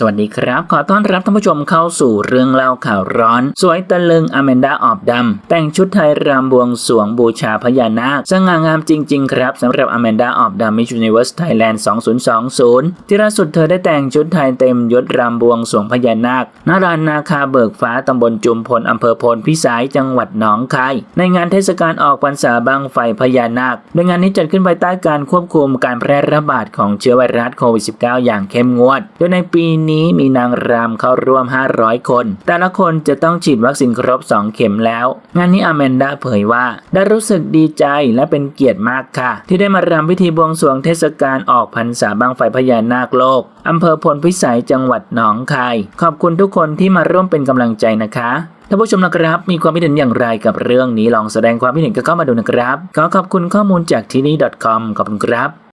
สวัสดีครับ ขอต้อนรับท่านผู้ชมเข้าสู่เรื่องเล่าข่าวร้อน สวยตะลึงอแมนดาออบดำ แต่งชุดไทยรำบวงสวงบูชาพญานาค สง่างามจริง ๆ ครับสำหรับอแมนดาออบดำมิจูนิเวอร์สไทยแลนด์ 2020 ที่ล่าสุดเธอได้แต่งชุดไทยเต็มยศรำบวงสวงพญานาคณรานนาคาเบิกฟ้าตำบลจุมพลอำเภอพลพิสัยจังหวัดหนองคาย ในงานเทศกาลออกพรรษาบังไฟพญานาคโดยงานนี้จัดขึ้นภายใต้การควบคุมการแพร่ระบาดของเชื้อไวรัสโควิด -19 อย่างเข้มงวด โดยในปีนี้มีนางรำเข้าร่วม 500 คน แต่ละคนจะต้องฉีดวัคซีนครบ 2 เข็มแล้ว งานนี้อแมนดาเผยว่า ได้รู้สึกดีใจและเป็นเกียรติมากค่ะ ที่ได้มารำพิธีบวงสรวงเทศกาลออกพรรษาบังไฟพญานาคโลกอำเภอพลพิสัยจังหวัดหนองคาย ขอบคุณทุกคนที่มาร่วมเป็นกำลังใจนะคะท่านผู้ชมนะครับ มีความคิดเห็นอย่างไรกับเรื่องนี้ลองแสดงความคิดเห็นก็เข้ามาดูนะครับ ขอขอบคุณข้อมูลจากที่นี่ .com ขอบคุณครับ